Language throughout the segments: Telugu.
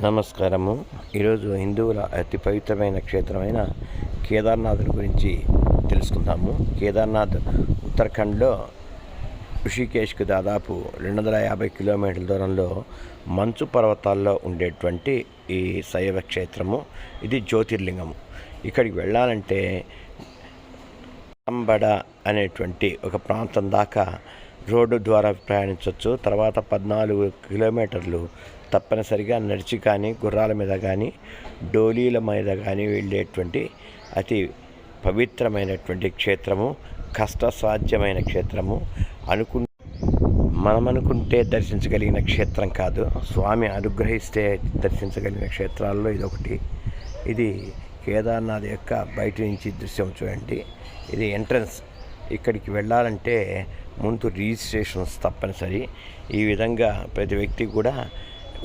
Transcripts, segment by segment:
నమస్కారము. ఈరోజు హిందువుల అతి పవిత్రమైన క్షేత్రమైన కేదార్నాథుల గురించి తెలుసుకుందాము. కేదార్నాథ్ ఉత్తరాఖండ్లో ఋషికేశ్కు దాదాపు రెండు వందల యాభై కిలోమీటర్ల దూరంలో మంచు పర్వతాల్లో ఉండేటువంటి ఈ శైవ క్షేత్రము. ఇది జ్యోతిర్లింగము. ఇక్కడికి వెళ్ళాలంటే అంబడ అనేటువంటి ఒక ప్రాంతం దాకా రోడ్డు ద్వారా ప్రయాణించవచ్చు తర్వాత పద్నాలుగు కిలోమీటర్లు తప్పనిసరిగా నడిచి కానీ గుర్రాల మీద కానీ డోలీల మీద కానీ వెళ్ళేటువంటి అతి పవిత్రమైనటువంటి క్షేత్రము కష్టసాధ్యమైన క్షేత్రము. అనుకు మనం అనుకుంటే దర్శించగలిగిన క్షేత్రం కాదు. స్వామి అనుగ్రహిస్తే దర్శించగలిగిన క్షేత్రాల్లో ఇదొకటి. ఇది కేదార్నాథ్ యొక్క బయట నుంచి దృశ్యం చూడండి. ఇది ఎంట్రన్స్ ఇక్కడికి వెళ్ళాలంటే ముందు రిజిస్ట్రేషన్స్ తప్పనిసరి. ఈ విధంగా ప్రతి వ్యక్తి కూడా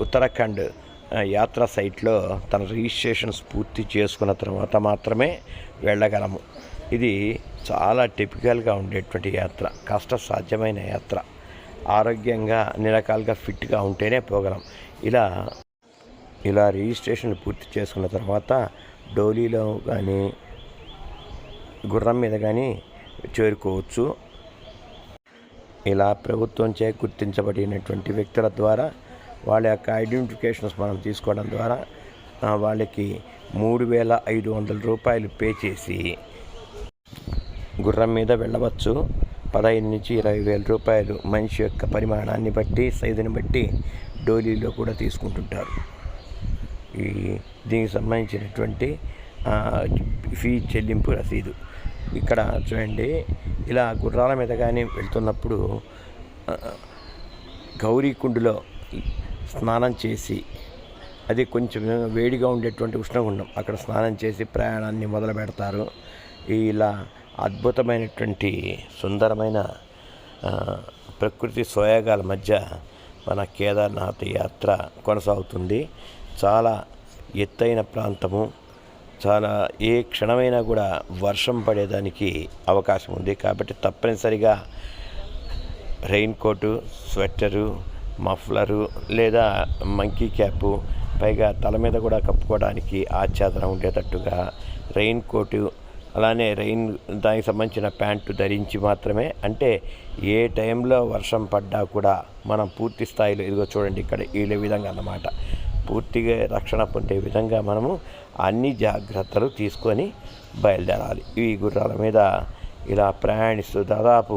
ఉత్తరాఖండ్ యాత్ర సైట్లో తన రిజిస్ట్రేషన్స్ పూర్తి చేసుకున్న తర్వాత మాత్రమే వెళ్ళగలము. ఇది చాలా టిపికల్గా ఉండేటువంటి యాత్ర కష్ట సాధ్యమైన యాత్ర. ఆరోగ్యంగా అన్ని రకాలుగా ఫిట్గా ఉంటేనే పోగలం. ఇలా ఇలా రిజిస్ట్రేషన్ పూర్తి చేసుకున్న తర్వాత డోలీలో కానీ గుర్రం మీద కానీ చేరుకోవచ్చు. ఇలా ప్రభుత్వంచే గుర్తించబడినటువంటి వ్యక్తుల ద్వారా వాళ్ళ యొక్క ఐడెంటిఫికేషన్స్ మనం తీసుకోవడం ద్వారా వాళ్ళకి మూడు వేల ఐదు వందల రూపాయలు పే చేసి గుర్రం మీద వెళ్ళవచ్చు. పదహైదు నుంచి ఇరవై వేల రూపాయలు మనిషి యొక్క పరిమాణాన్ని బట్టి సైజుని బట్టి డోలీలో కూడా తీసుకుంటుంటారు. ఈ దీనికి సంబంధించినటువంటి ఫీ చెల్లింపు రసీదు. ఇక్కడ చూడండి ఇలా గుర్రాల మీద కానీ వెళ్తున్నప్పుడు ఆ, గౌరీకుండులో స్నానం చేసి అది కొంచెం వేడిగా ఉండేటువంటి ఉష్ణగుండం అక్కడ స్నానం చేసి ప్రయాణాన్ని మొదలు పెడతారు. ఇలా అద్భుతమైనటువంటి సుందరమైన ప్రకృతి సోయాగాల మధ్య మన కేదార్నాథ్ యాత్ర కొనసాగుతుంది. చాలా ఎత్తైన ప్రాంతము. చాలా ఏ క్షణమైనా కూడా వర్షం పడేదానికి అవకాశం ఉంది. కాబట్టి తప్పనిసరిగా రెయిన్ కోటు స్వెట్టరు మఫ్లరు లేదా మంకీ క్యాపు పైగా తల మీద కూడా కప్పుకోవడానికి ఆచ్ఛాదన ఉండేటట్టుగా రెయిన్ కోటు అలానే రెయిన్ దానికి సంబంధించిన ప్యాంటు ధరించి మాత్రమే అంటే ఏ టైంలో వర్షం పడ్డా కూడా మనం పూర్తి స్థాయిలో ఇదిగో చూడండి ఇక్కడ ఈ విధంగా అన్నమాట. పూర్తిగా రక్షణ పొందే విధంగా మనము అన్ని జాగ్రత్తలు తీసుకొని బయలుదేరాలి. ఈ గుర్రాల మీద ఇలా ప్రయాణిస్తూ దాదాపు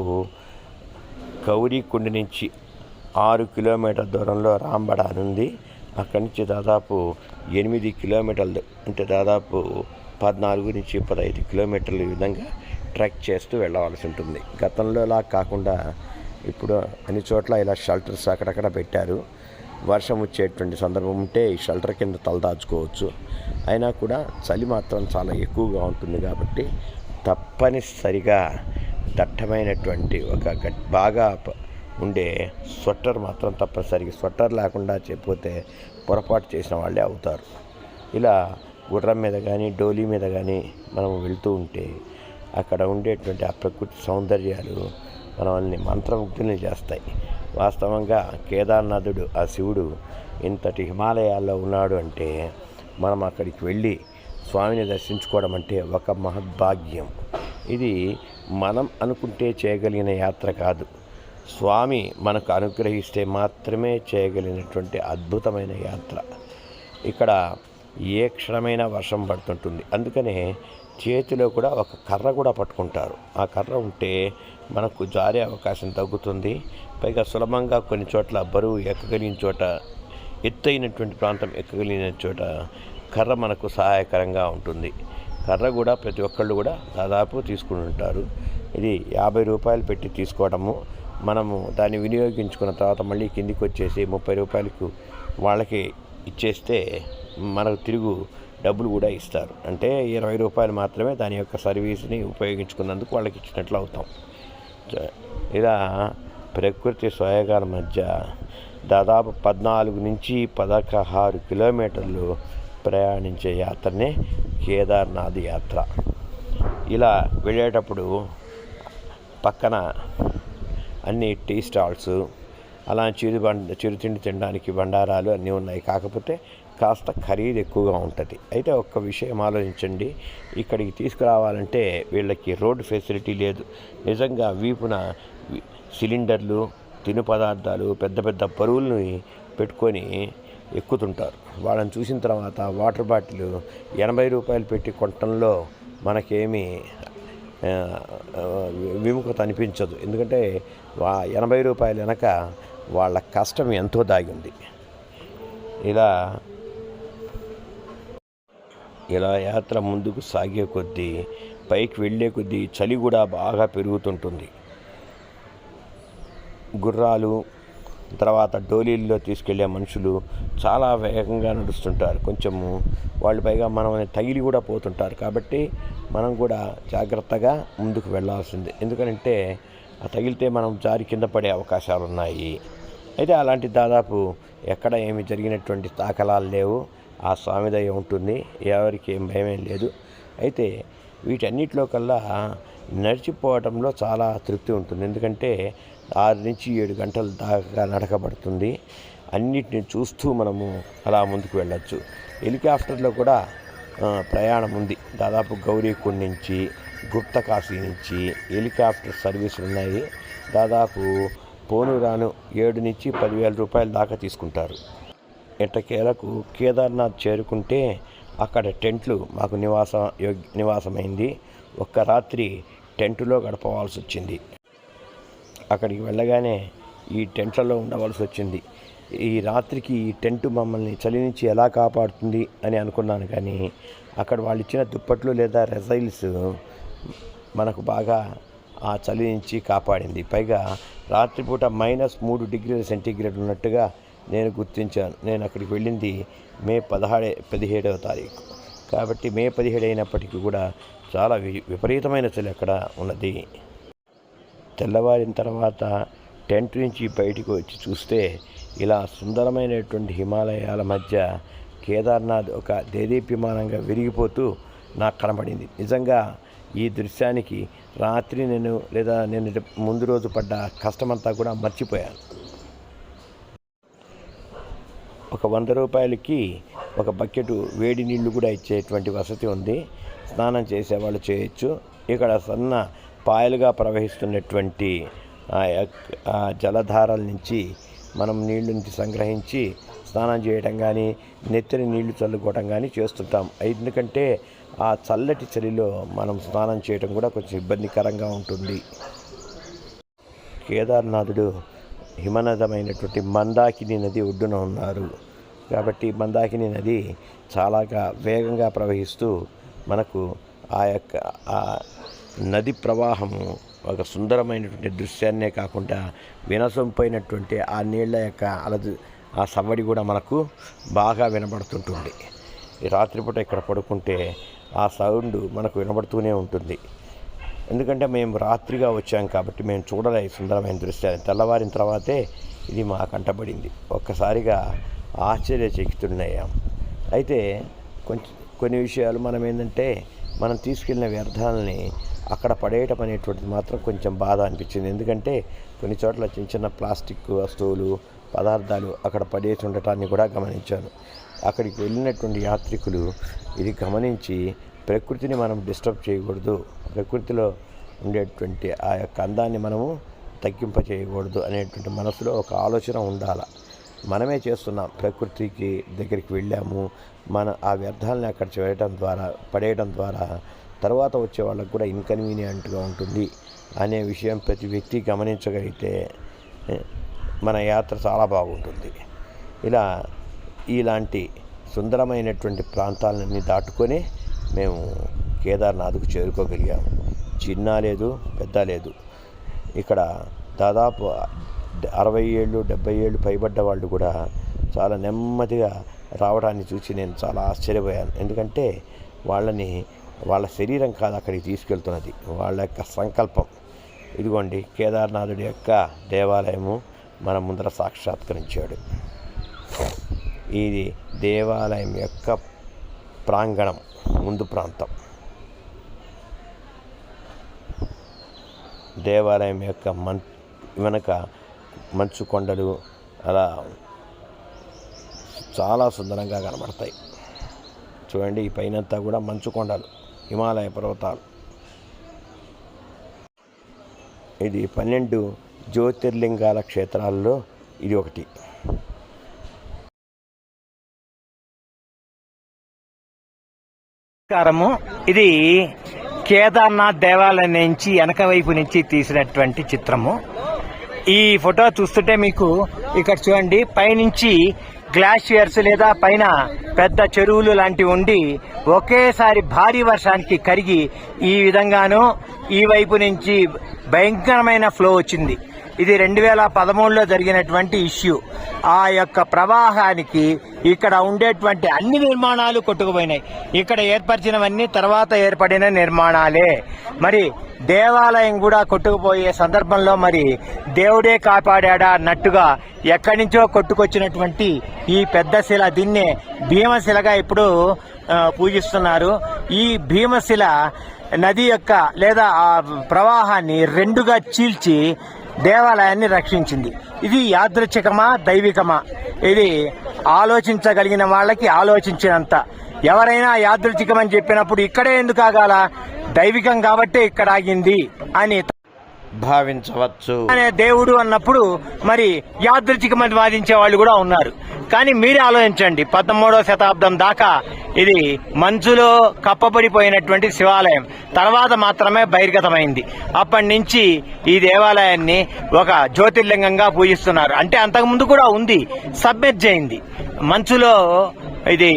గౌరీకుండ నుంచి ఆరు కిలోమీటర్ దూరంలో రాంబడ అని ఉంది అక్కడి నుంచి దాదాపు ఎనిమిది కిలోమీటర్లు అంటే దాదాపు పద్నాలుగు నుంచి పదహైదు కిలోమీటర్ల ఈ విధంగా ట్రెక్ చేస్తూ వెళ్ళవలసి ఉంటుంది. గతంలోలా కాకుండా ఇప్పుడు అన్ని చోట్ల ఇలా షెల్టర్స్ అక్కడక్కడ పెట్టారు. వర్షం వచ్చేటువంటి సందర్భం ఉంటే ఈ షెల్టర్ కింద తలదాచుకోవచ్చు. అయినా కూడా చలి మాత్రం చాలా ఎక్కువగా ఉంటుంది కాబట్టి తప్పనిసరిగా దట్టమైనటువంటి ఒక బాగా ఉండే స్వెటర్ మాత్రం తప్పనిసరిగా స్వెటర్ లేకుండా చెప్పితే పొరపాటు చేసిన వాళ్ళే అవుతారు. ఇలా గుర్రం మీద కానీ డోలీ మీద కానీ మనం వెళ్తూ ఉంటే అక్కడ ఉండేటువంటి ఆ ప్రకృతి సౌందర్యాలు మనల్ని మంత్రముగ్ధుల్ని చేస్తాయి. వాస్తవంగా కేదార్నాథుడు ఆ శివుడు ఇంతటి హిమాలయాల్లో ఉన్నాడు అంటే మనం అక్కడికి వెళ్ళి స్వామిని దర్శించుకోవడం అంటే ఒక మహద్భాగ్యం. ఇది మనం అనుకుంటే చేయగలిగిన యాత్ర కాదు. స్వామి మనకు అనుగ్రహిస్తే మాత్రమే చేయగలిగినటువంటి అద్భుతమైన యాత్ర. ఇక్కడ ఏ క్షణమైన వర్షం పడుతుంటుంది. అందుకనే చేతిలో కూడా ఒక కర్ర కూడా పట్టుకుంటారు. ఆ కర్ర ఉంటే మనకు జారే అవకాశం తగ్గుతుంది. పైగా సులభంగా కొన్ని చోట్ల బరువు ఎక్కగలిగిన చోట ఎత్తైనటువంటి ప్రాంతం ఎక్కగలిగిన చోట కర్ర మనకు సహాయకరంగా ఉంటుంది. కర్ర కూడా ప్రతి ఒక్కళ్ళు కూడా దాదాపు తీసుకుని ఉంటారు. ఇది యాభై రూపాయలు పెట్టి తీసుకోవడము మనము దాన్ని వినియోగించుకున్న తర్వాత మళ్ళీ కిందికి వచ్చేసి ముప్పై రూపాయలకు వాళ్ళకి ఇచ్చేస్తే మనకు తిరుగు డబ్బులు కూడా ఇస్తారు. అంటే ఇరవై రూపాయలు మాత్రమే దాని యొక్క సర్వీస్ని ఉపయోగించుకున్నందుకు వాళ్ళకి ఇచ్చినట్లు అవుతాం. ఇలా ప్రకృతి సోయగాల మధ్య దాదాపు పద్నాలుగు నుంచి పదహారు కిలోమీటర్లు ప్రయాణించే యాత్రనే కేదార్నాథ్ యాత్ర. ఇలా వెళ్ళేటప్పుడు పక్కన అన్ని టీ స్టాల్స్ అలా చిరు బండ చిరుతిండి తినడానికి బండారాలు అన్నీ ఉన్నాయి. కాకపోతే కాస్త ఖరీదు ఎక్కువగా ఉంటుంది. అయితే ఒక్క విషయం ఆలోచించండి. ఇక్కడికి తీసుకురావాలంటే వీళ్ళకి రోడ్డు ఫెసిలిటీ లేదు. నిజంగా వీపున సిలిండర్లు తిను పదార్థాలు పెద్ద పెద్ద బరువుల్ని పెట్టుకొని ఎక్కుతుంటారు. వాళ్ళని చూసిన తర్వాత వాటర్ బాటిల్ ఎనభై రూపాయలు పెట్టి కొట్టడంలో మనకేమీ విముఖత అనిపించదు. ఎందుకంటే వా ఎనభై రూపాయలు వెనక వాళ్ళ కష్టం ఎంతో దాగింది. ఇలా ఇలా యాత్ర ముందుకు సాగే కొద్దీ పైకి వెళ్ళే కొద్దీ చలి కూడా బాగా పెరుగుతుంటుంది. గుర్రాలు తర్వాత డోలీల్లో తీసుకెళ్ళే మనుషులు చాలా వేగంగా నడుస్తుంటారు. కొంచెము వాళ్ళు పైగా మనం తగిలి కూడా పోతుంటారు. కాబట్టి మనం కూడా జాగ్రత్తగా ముందుకు వెళ్ళాల్సిందే. ఎందుకంటే ఆ తగిలితే మనం జారి కింద పడే అవకాశాలు ఉన్నాయి. అయితే అలాంటి దాదాపు ఎక్కడ ఏమి జరిగినటువంటి దాఖలాలు లేవు. ఆ స్వామి దయ ఉంటుంది. ఎవరికి ఏం భయమేం లేదు. అయితే వీటన్నిటిలో కల్లా నడిచిపోవటంలో చాలా తృప్తి ఉంటుంది. ఎందుకంటే ఆరు నుంచి ఏడు గంటల దాకా నడకబడుతుంది. అన్నిటిని చూస్తూ మనము అలా ముందుకు వెళ్ళొచ్చు. హెలికాప్టర్లో కూడా ప్రయాణం ఉంది. దాదాపు గౌరీకుండ్ నుంచి గుప్తకాశీ నుంచి హెలికాప్టర్ సర్వీసులు ఉన్నాయి. దాదాపు పోను రాను ఏడు నుంచి పదివేల రూపాయల దాకా తీసుకుంటారు. ఎట్టకేలకు కేదార్నాథ్ చేరుకుంటే అక్కడ టెంట్లు మాకు నివాసం యోగ్య నివాసమైంది. ఒక్క రాత్రి టెంటులో గడపవలసి వచ్చింది అక్కడికి వెళ్ళగానే ఈ టెంట్లలో ఉండవలసి వచ్చింది. ఈ రాత్రికి ఈ టెంట్ మమ్మల్ని చలి నుంచి ఎలా కాపాడుతుంది అని అనుకున్నాను కానీ అక్కడ వాళ్ళు ఇచ్చిన దుప్పట్లు లేదా రెజైల్స్ మనకు బాగా ఆ చలి నుంచి కాపాడింది. పైగా రాత్రిపూట మైనస్ మూడు డిగ్రీల సెంటీగ్రేడ్ ఉన్నట్టుగా నేను గుర్తించాను. నేను అక్కడికి వెళ్ళింది మే పదహాడే పదిహేడవ తారీఖు. కాబట్టి మే పదిహేడు అయినప్పటికీ కూడా చాలా వి- విపరీతమైన చలి అక్కడ ఉన్నది. తెల్లవారిన తర్వాత టెంట్ నుంచి బయటికి వచ్చి చూస్తే ఇలా సుందరమైనటువంటి హిమాలయాల మధ్య కేదార్నాథ్ ఒక దేదీప్యమానంగా విరిగిపోతూ నాకు కనబడింది. నిజంగా ఈ దృశ్యానికి రాత్రి నేను లేదా నేను ముందు రోజు పడ్డ కష్టమంతా కూడా మర్చిపోయాను. ఒక వంద రూపాయలకి ఒక బకెట్ వేడి నీళ్ళు కూడా ఇచ్చేటువంటి వసతి ఉంది. స్నానం చేసేవాళ్ళు చేయొచ్చు. ఇక్కడ సన్న పాయలుగా ప్రవహిస్తున్నటువంటి ఆ యొక్క- జలధారల నుంచి మనం నీళ్ళని సంగ్రహించి స్నానం చేయడం కానీ నెత్తిన నీళ్ళు చల్లుకోవడం కానీ చేస్తుంటాం. ఎందుకంటే ఆ చల్లటి చలిలో మనం స్నానం చేయడం కూడా కొంచెం ఇబ్బందికరంగా ఉంటుంది. కేదార్నాథుడు హిమనదమైనటువంటి మందాకిని నది ఒడ్డున ఉన్నారు. కాబట్టి మందాకిని నది చాలాగా వేగంగా ప్రవహిస్తూ మనకు ఆ యొక్క ఆ నది ప్రవాహము ఒక సుందరమైనటువంటి దృశ్యాన్నే కాకుండా వినసొంపైనటువంటి ఆ నీళ్ళ యొక్క అలదు ఆ సవ్వడి కూడా మనకు బాగా వినబడుతుంటుంది. ఈ రాత్రిపూట ఇక్కడ పడుకుంటే ఆ సౌండ్ మనకు వినబడుతూనే ఉంటుంది. ఎందుకంటే మేము రాత్రిగా వచ్చాం కాబట్టి మేము చూడలే సుందరమైన దృశ్యాన్ని. తెల్లవారిన తర్వాతే ఇది మా కంటపడింది. ఒక్కసారిగా ఆశ్చర్యచకితున్నాయాం అయితే కొంచెం కొన్ని విషయాలు మనం ఏంటంటే మనం తీసుకెళ్ళిన వ్యర్థాలని అక్కడ పడేయటం అనేటువంటిది మాత్రం కొంచెం బాధ అనిపించింది. ఎందుకంటే కొన్ని చోట్ల చిన్న చిన్న ప్లాస్టిక్ వస్తువులు పదార్థాలు అక్కడ పడేసి ఉండటాన్ని కూడా గమనించాను. అక్కడికి వెళ్ళినటువంటి యాత్రికులు ఇది గమనించి ప్రకృతిని మనం డిస్టర్బ్ చేయకూడదు ప్రకృతిలో ఉండేటువంటి ఆ యొక్క అందాన్ని మనము తగ్గింప చేయకూడదు అనేటువంటి మనసులో ఒక ఆలోచన ఉండాలి. మనమే చేస్తున్నాం ప్రకృతికి దగ్గరికి వెళ్ళాము. మన ఆ వ్యర్థాలని అక్కడ చేయడం ద్వారా పడేయడం ద్వారా తర్వాత వచ్చే వాళ్ళకు కూడా ఇన్కన్వీనియంట్గా ఉంటుంది అనే విషయం ప్రతి వ్యక్తి గమనించగలిగితే మన యాత్ర చాలా బాగుంటుంది. ఇలా ఇలాంటి సుందరమైనటువంటి ప్రాంతాలన్నీ దాటుకొని మేము కేదార్నాథ్కు చేరుకోగలిగాము. చిన్న లేదు పెద్ద లేదు. ఇక్కడ దాదాపు అరవై ఏళ్ళు డెబ్బై ఏళ్ళు పైబడ్డ వాళ్ళు కూడా చాలా నెమ్మదిగా రావడాన్ని చూసి నేను చాలా ఆశ్చర్యపోయాను. ఎందుకంటే వాళ్ళని వాళ్ళ శరీరం కాదు అక్కడికి తీసుకెళ్తున్నది. వాళ్ళ యొక్క సంకల్పం. ఇదిగోండి కేదార్నాథుడి యొక్క దేవాలయము మన ముందర సాక్షాత్కరించాడు. ఇది దేవాలయం యొక్క ప్రాంగణం ముందు ప్రాంతం. దేవాలయం యొక్క మన్ వెనక మంచు కొండలు అలా చాలా సుందరంగా కనబడతాయి. చూడండి ఈ పైనంతా కూడా మంచు కొండలు. హిమాలయ పర్వతాలు. ఇది పన్నెండు జ్యోతిర్లింగాల క్షేత్రాల్లో ఇది ఒకటి. నమస్కారము. ఇది కేదార్నాథ్ దేవాలయం నుంచి వెనక వైపు నుంచి తీసినటువంటి చిత్రము. ఈ ఫోటో చూస్తుంటే మీకు ఇక్కడ చూడండి పైనుంచి గ్లాషియర్స్ లేదా పైన పెద్ద చెరువులు లాంటివి ఉండి ఒకేసారి భారీ వర్షానికి కరిగి ఈ విధంగానూ ఈ వైపు నుంచి భయంకరమైన ఫ్లో వచ్చింది. ఇది రెండు వేల పదమూడులో జరిగినటువంటి ఇష్యూ. ఆ యొక్క ప్రవాహానికి ఇక్కడ ఉండేటువంటి అన్ని నిర్మాణాలు కొట్టుకుపోయినాయి. ఇక్కడ ఏర్పరిచినవన్నీ తర్వాత ఏర్పడిన నిర్మాణాలే. మరి దేవాలయం కూడా కొట్టుకుపోయే సందర్భంలో మరి దేవుడే కాపాడా అన్నట్టుగా ఎక్కడి నుంచో కొట్టుకొచ్చినటువంటి ఈ పెద్ద శిల దీన్నే భీమశిలగా ఇప్పుడు పూజిస్తున్నారు. ఈ భీమశిల నది యొక్క లేదా ఆ ప్రవాహాన్ని రెండుగా చీల్చి దేవాలయాన్ని రక్షించింది. ఇది యాదృచ్ఛికమా దైవికమా? ఇది ఆలోచించగలిగిన వాళ్ళకి ఆలోచించినంత. ఎవరైనా యాదృచ్ఛికమని చెప్పినప్పుడు ఇక్కడే ఎందుకు ఆగాల? దైవికం కాబట్టే ఇక్కడ ఆగింది అని భావించవచ్చు. అనే దేవుడు అన్నప్పుడు మరి యాదృచ్ఛికమని వాదించే వాళ్ళు కూడా ఉన్నారు. కానీ మీరే ఆలోచించండి. పదమూడవ శతాబ్దం దాకా ఇది మంచులో కప్పబడిపోయినటువంటి శివాలయం. తర్వాత మాత్రమే బహిర్గతమైంది. అప్పటి నుంచి ఈ దేవాలయాన్ని ఒక జ్యోతిర్లింగంగా పూజిస్తున్నారు. అంటే అంతకుముందు కూడా ఉంది. సబ్మెర్జ్ అయింది. మంచులో ఇది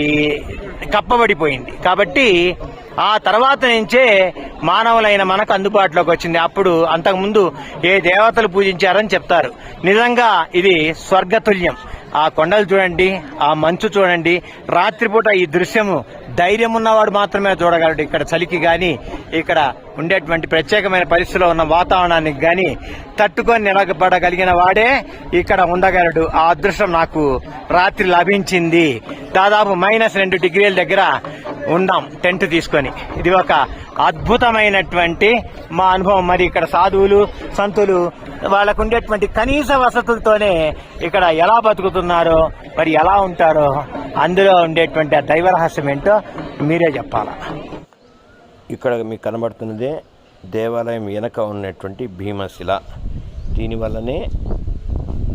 కప్పబడిపోయింది. కాబట్టి ఆ తర్వాత నుంచే మానవులైన మనకు అందుబాటులోకి వచ్చింది. అప్పుడు అంతకుముందు ఏ దేవతలు పూజించారని చెప్తారు. నిజంగా ఇది స్వర్గతుల్యం. ఆ కొండలు చూడండి ఆ మంచు చూడండి. రాత్రిపూట ఈ దృశ్యము ధైర్యం ఉన్నవాడు మాత్రమే చూడగలడు ఇక్కడ చలికి కానీ ఇక్కడ ఉండేటువంటి ప్రత్యేకమైన పరిస్థితిలో ఉన్న వాతావరణానికి కానీ తట్టుకొని నిలబడగలిగిన వాడే ఇక్కడ ఉండగలడు. ఆ అదృష్టం నాకు రాత్రి లభించింది. దాదాపు మైనస్ రెండు డిగ్రీల దగ్గర ఉన్నాం టెంట్ తీసుకొని. ఇది ఒక అద్భుతమైనటువంటి మా అనుభవం. మరి ఇక్కడ సాధువులు సంతులు వాళ్ళకు ఉండేటువంటి కనీస వసతులతోనే ఇక్కడ ఎలా బతుకుతున్నారో మరి ఎలా ఉంటారో అందులో ఉండేటువంటి ఆ దైవరహస్యం ఏంటో మీరే చెప్పాలా? ఇక్కడ మీకు కనబడుతున్నదే దేవాలయం వెనక ఉన్నటువంటి భీమశిల. దీనివల్లనే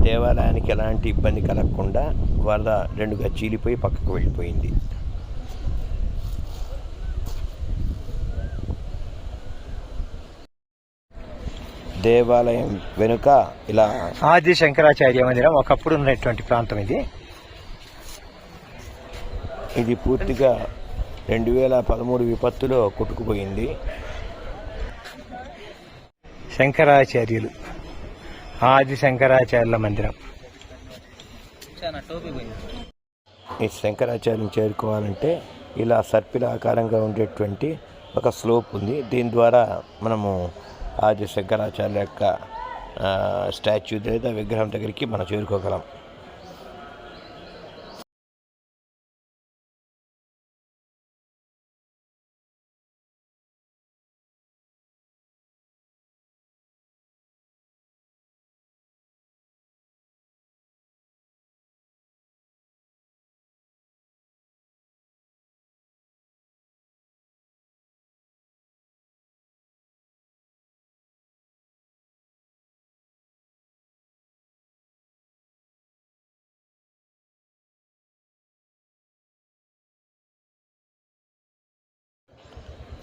దేవాలయానికి ఎలాంటి ఇబ్బంది కలగకుండా వరద రెండుగా చీలిపోయి పక్కకు వెళ్ళిపోయింది. దేవాలయం వెనుక ఇలా ఆది శంకరాచార్య మందిరం ఒకప్పుడు ఉన్నటువంటి ప్రాంతం ఇది. ఇది పూర్తిగా రెండు వేల పదమూడు విపత్తులో కొట్టుకుపోయింది. శంకరాచార్యులు ఆది శంకరాచార్యుల మందిరం. ఈ శంకరాచార్యం చేరుకోవాలంటే ఇలా సర్పిల ఆకారంగా ఉండేటువంటి ఒక స్లోప్ ఉంది. దీని ద్వారా మనము ఆది శంకరాచార్య యొక్క స్టాచ్యూ లేదా విగ్రహం దగ్గరికి మనం చేరుకోగలం.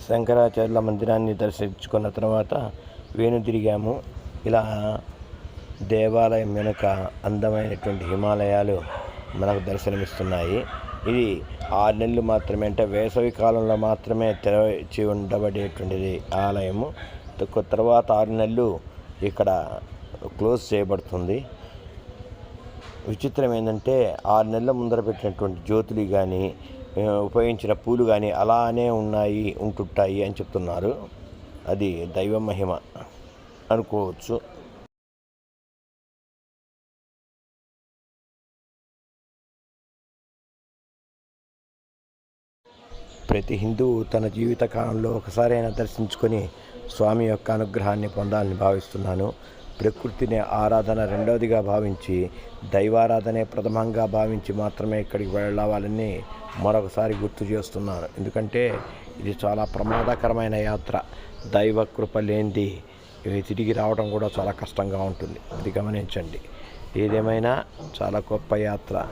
శంకరాచార్యుల మందిరాన్ని దర్శించుకున్న తర్వాత వేణు తిరిగాము. ఇలా దేవాలయం వెనుక అందమైనటువంటి హిమాలయాలు మనకు దర్శనమిస్తున్నాయి. ఇది ఆరు నెలలు మాత్రమే అంటే వేసవి కాలంలో మాత్రమే తెరచి ఉండబడేటువంటిది ఆలయము. తక్కువ తర్వాత ఆరు నెలలు ఇక్కడ క్లోజ్ చేయబడుతుంది. విచిత్రం ఏంటంటే ఆరు నెలల ముందర పెట్టినటువంటి జ్యోతులు కానీ ఉపయోగించిన పూలు కానీ అలానే ఉన్నాయి ఉంటుంటాయి అని చెప్తున్నారు. అది దైవ మహిమ అనుకోవచ్చు. ప్రతి హిందువు తన జీవిత కాలంలో ఒకసారైనా దర్శించుకొని స్వామి యొక్క అనుగ్రహాన్ని పొందాలని భావిస్తున్నాను. ప్రకృతిని ఆరాధన రెండవదిగా భావించి దైవారాధనే ప్రథమంగా భావించి మాత్రమే ఇక్కడికి వెళ్ళవాలని మరొకసారి గుర్తు చేస్తున్నాను. ఎందుకంటే ఇది చాలా ప్రమాదకరమైన యాత్ర. దైవ కృప లేనిది ఇవి తిరిగి రావడం కూడా చాలా కష్టంగా ఉంటుంది. అది గమనించండి. ఏదేమైనా చాలా గొప్ప యాత్ర.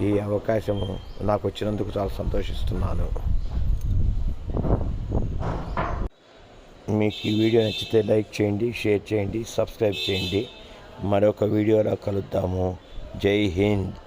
ఈ అవకాశము నాకు వచ్చినందుకు చాలా సంతోషిస్తున్నాను. మీకు ఈ వీడియో నచ్చితే లైక్ చేయండి షేర్ చేయండి సబ్స్క్రైబ్ చేయండి. మరొక వీడియోలో కలుద్దాము. జై హింద్.